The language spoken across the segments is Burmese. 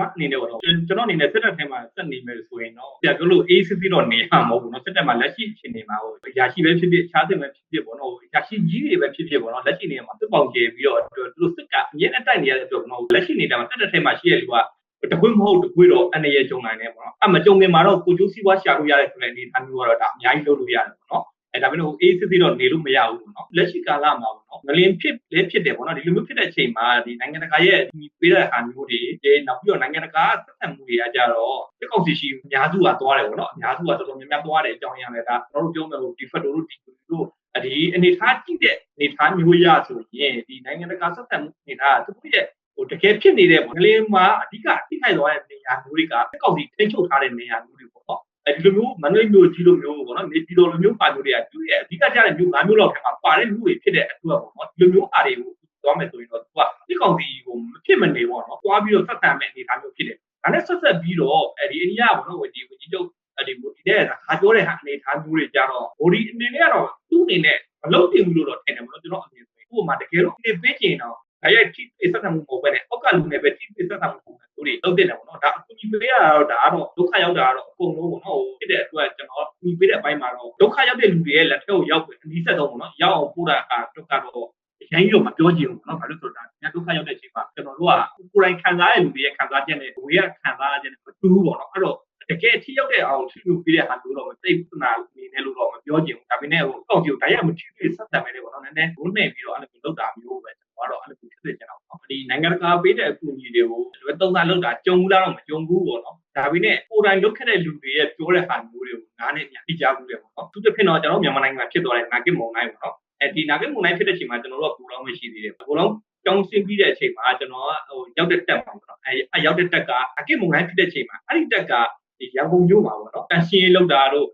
မအနေနဲ့တော့ကျွန်တော်အနေနဲ့စစ်တပ်ထဲမှာဆက်နေမယ်ဆိုရင်တော့ကြာတို့လို့အေးစစ်စစ်တော့နေရမှာပေါ့နော်စစ်တပ်မှာလက်ရှိအခြေအနေမှာပေါ့ရာရှိပဲဖြစ်ဖြစ်ခြားစစ်ပဲဖြစ်ဖြစ်ပေါ့နော်ရာရှိကြီးတွေပဲဖြစ်ဖြစ်ပေါ့နော်လက်ရှိနေမှာစစ်ပေါင်ကျပြီးတော့သူတို့စစ်ကအမြင့်အတိုက်နေရတဲ့အတွက်ပေါ့နော်လက်ရှိနေတာမှာစစ်တပ်ထဲမှာရှိရလူကတခွေးမဟုတ်တခွေးတော့အနေရကြုံနိုင်တယ်ပေါ့နော်အမကြုံခင်မှာတော့ကိုကျိုးစီးပွားရှာလို့ရတဲ့ဆိုတဲ့အနေအထားမျိုးကတော့ဒါအများကြီးလုပ်လို့ရတယ်ပေါ့နော်အဲဒါပေမဲ့ဟိုအေးစစ်စစ်တော့နေလို့မရဘူးပေါ့နော်လက်ရှိကာလမှာ ငလင်ဖြစ်လည်းဖြစ်တယ်ပေါ့နော်ဒီလိုမျိုးဖြစ်တဲ့အချိန်မှာဒီနိုင်ငံတကာရဲ့ဒီပေးတဲ့ဟာမျိုးတွေအဲနောက်ပြီးတော့နိုင်ငံတကာဆက်ဆံမှုတွေကကြတော့တစ်ကောက်စီရှိအများစုကသွားတယ်ပေါ့နော်အများစုကတော်တော်များများသွားတယ်အကြောင်းရင်းလည်းဒါကျွန်တော်တို့ပြောမယ်ဟိုဒီဖက်တိုတို့ဒီတို့ဒီအနေထားကြည့်တဲ့အနေထားမျိုးရဆိုရင်ဒီနိုင်ငံတကာဆက်ဆံမှုအနေထားသူတို့ရဲ့ဟိုတကယ်ဖြစ်နေတဲ့ငလင်မှာအဓိကထိခိုက်သွားတဲ့နေရာမျိုးတွေကတစ်ကောက်စီထိချုပ်ထားတဲ့နေရာမျိုးတွေပေါ့နော် အဲဒီလိုမျိုးမန္တလေးမျိုးကြီးလိုမျိုးပေါ့နော်နေပြည်တော်လိုမျိုးပါမျိုးတွေကသူရဲ့အဓိကကျတဲ့မျိုး၅မျိုးလောက်ထဲမှာပါတဲ့မျိုးတွေဖြစ်တဲ့အတွက်ပေါ့နော်ဒီလိုမျိုးအားတွေကိုသွားမယ်ဆိုရင်တော့သူကဒီကောင်စီကိုမဖြစ်မနေပေါ့နော်သွားပြီးတော့ဆက်ဆံမဲ့အနေအထားမျိုးဖြစ်တယ်ဒါနဲ့ဆက်ဆက်ပြီးတော့အဲဒီအိန္ဒိယပေါ့နော်ဒီဝကြီးချုပ်ဒီမိုဒီတဲ့ဟာပြောတဲ့ဟာအနေအထားမျိုးတွေကြတော့မိုဒီအနေနဲ့ကတော့သူ့အနေနဲ့မလုပ်တင်ဘူးလို့တော့ထင်တယ်မလို့ကျွန်တော်အမြင်ဆိုဥပမာတကယ်လို့ဒီပေးချင်တော့အဲ့ရဲ့ထိပိဆက်တာမှုမဟုတ်ပဲနဲ့အောက်ကလူနဲ့ပဲထိပိဆက်တာမှုပုံစံမျိုးတွေလုပ်တင်တယ်ပေါ့နော်ဒါအ ကူကြီးပေးရတာတော့ဒါကတော့ဒုက္ခရောက်တာကတော့အကုန်လုံးပေါ့နော်ဟိုဖြစ်တဲ့အတွက်ကျွန်တော်အကူကြီးပေးတဲ့အပိုင်းမှာတော့ဒုက္ခရောက်တဲ့လူတွေရဲ့လက်ထက်ကိုရောက်ပြီးအနည်းဆက်တော့ပေါ့နော်ရောက်အောင်ပို့တာကတော့ကတော့ရိုင်းရောမပြောချင်ဘူးเนาะဘာလို့ဆိုတော့ညဒုက္ခရောက်တဲ့အချိန်မှာကျွန်တော်တို့ကကိုယ်တိုင်ခံစားရတဲ့လူတွေရဲ့ခံစားချက်နဲ့ဝေးရခံစားရတဲ့မတူဘူးပေါ့နော်အဲ့တော့တကယ်ထိရောက်တဲ့အောင်ထိလို့ပြီးတဲ့ဟာမျိုးတော့မသိပနာအနေနဲ့လို့တော့မပြောချင်ဘူးဒါပေမဲ့ဟိုကောက်ကြည့်တိုင်းရမထိလို့ဆက်ဆံမယ်လေပေါ့နော်နည်းနည်းဘုန်းနေပြီးတော့အဲ့လိုလုပ်တာမျိုးပဲကျွန်တော်ကတော့အဲ့လိုဖြစ်နေကြတာပေါ့ ဒီနိုင်ငံတကာပေးတဲ့အကူအညီတွေကိုလွယ်သုံးစားလုပ်တာကြုံဘူးလားတော့မကြုံဘူးပေါ့နော်ဒါပေမဲ့ကိုယ်တိုင်လုပ်ခဲ့တဲ့လူတွေရဲ့ပြောတဲ့ဟာမျိုးတွေကိုနားနဲ့ညာသိကြဘူးလေပေါ့နော်သူတစ်ဖြစ်တော့ကျွန်တော်မြန်မာနိုင်ငံမှာဖြစ်သွားတဲ့နာဂစ်မုံတိုင်းပေါ့နော်အဲဒီနာဂစ်မုံတိုင်းဖြစ်တဲ့အချိန်မှာကျွန်တော်တို့ကပူလောင်းမရှိသေးတယ်ပူလောင်းကျောင်းဆင်းပြီးတဲ့အချိန်မှာကျွန်တော်ကဟိုရောက်တဲ့တက်ပါပေါ့နော်အဲရောက်တဲ့တက်ကအကိမုံတိုင်းဖြစ်တဲ့အချိန်မှာအဲ့ဒီတက်ကဒီရန်ကုန်မြို့မှာပေါ့နော်တန်ရှင်းလောက်တာတို့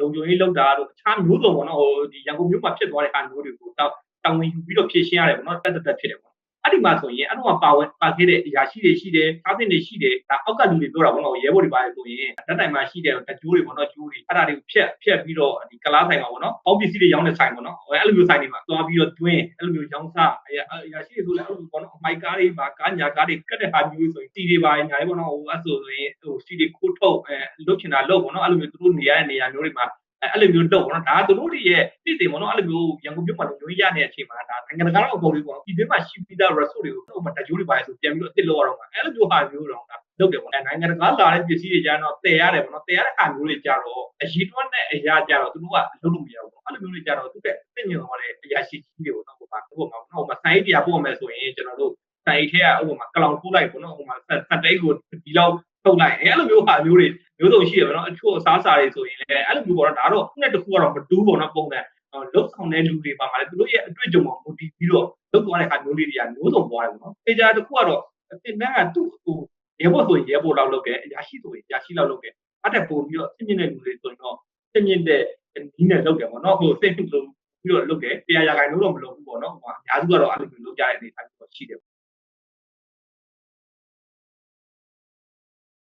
လုံခြုံရေးလောက်တာတို့အခြားမျိုးစုံပေါ့နော်ဟိုဒီရန်ကုန်မြို့မှာဖြစ်သွားတဲ့ဟာမျိုးတွေကိုတောက်တောင်းဝင်ယူပြီးတော့ဖြည့်ရှင်းရတယ်ပေါ့နော်တက်တက်တက်ဖြစ်တယ်ပေါ့ အဲ့ဒီမှာဆိုရင်အဲ့တော့ပါဝင်ပါခဲ့တဲ့အရာရှိတွေရှိတယ်သားသင်တွေရှိတယ်ဒါအောက်ကလူတွေပြောတာပေါ့နော်ရဲဘော်တွေပါဆိုရင်ဓာတ်တိုင်မှာရှိတယ်တကြိုးတွေပေါ့နော်ကြိုးတွေအဲ့ဒါတွေကိုဖြက်ဖြက်ပြီးတော့ဒီကလားဆိုင်မှာပေါ့နော်အောက်ပစ္စည်းတွေရောင်းတဲ့ဆိုင်ပေါ့နော်အဲ့လိုမျိုးဆိုင်တွေမှာသွားပြီးတော့တွင်းအဲ့လိုမျိုးရောင်းစားအရာရှိတွေဆိုလည်းအဲ့လိုပေါ့နော်မိုက်ကားတွေပါကားညာကားတွေကတ်တဲ့ဟာမျိုးဆိုရင်တီတွေပါညာတွေပေါ့နော်ဟိုအဲ့ဆိုရင်ဟိုစီတွေခိုးထုတ်အဲလုတ်ချင်တာလုတ်ပေါ့နော်အဲ့လိုမျိုးသူတို့နေရတဲ့နေရာမျိုးတွေမှာ အဲ့လိုမျိုးတော့ပေါ့နော်ဒါကသူတို့တွေရဲ့ပြည်တယ်ပေါ့နော်အဲ့လိုမျိုးရန်ကုန်မြို့မှာလုံခြုံရေးရနေတဲ့အချိန်မှာဒါနိုင်ငံတကာတော့အကုန်လေးပေါ့နော်ပြည်တွင်းမှာရှိပြီးသား resource တွေကိုတော့မတကြိုးတွေပါဆိုပြန်ပြီးတော့အစ်စ်လောက်ရတော့မှာအဲ့လိုမျိုးဟာမျိုးတော့ဒါလုပ်တယ်ပေါ့နော်နိုင်ငံတကာလာတဲ့ပစ္စည်းတွေကျတော့တည်ရတယ်ပေါ့နော်တည်ရတဲ့ဟာမျိုးတွေကြတော့အရေးတွန်းတဲ့အရာကြတော့သူတို့ကလုပ်လို့မရဘူးပေါ့အဲ့လိုမျိုးတွေကြတော့သူကအစ်ညွန်သွားတဲ့အရာရှိကြီးတွေပေါ့နော်ဟိုမှာဟိုမှာဟိုမှာစိုင်းတရားပို့မယ်ဆိုရင်ကျွန်တော်တို့စိုင်းထဲကဟိုမှာကလောင်ထိုးလိုက်ပေါ့နော်ဟိုမှာစက်တိတ်ကိုဒီလောက်ထုတ်လိုက်အဲ့လိုမျိုးဟာမျိုးတွေ မျိုးစုံရှိရပါတော့အချို့အစားအစာတွေဆိုရင်လည်းအဲ့လိုမျိုးပေါ့နော်ဒါတော့နှစ်တစ်ခုကတော့မတူးပေါ့နော်ပုံစံလုတ်ဆောင်တဲ့လူတွေပါမှာလေသူတို့ရဲ့အတွေ့အကြုံမှာမူတည်ပြီးတော့လုတ်သွားတဲ့ဟာမျိုးလေးတွေကမျိုးစုံသွားတယ်ပေါ့နော်။အေဂျာတစ်ခုကတော့အတင်တန်းကသူ့ဟိုရဲဘော်ဆိုရင်ရဲဘော်လောက်လုပ်တယ်အရာရှိဆိုရင်အရာရှိလောက်လုပ်တယ်အဲ့ဒါပို့ပြီးတော့သိမြင့်တဲ့လူတွေဆိုရင်တော့သိမြင့်တဲ့ဒီနဲ့လုပ်တယ်ပေါ့နော်ဟိုစိတ်လို့ပြီးတော့လုပ်တယ်တရားရာခိုင်လုံးတော့မလုပ်ဘူးပေါ့နော်ဟိုအများစုကတော့အဲ့လိုမျိုးလုပ်ကြတဲ့အနေအထားမျိုးရှိတယ်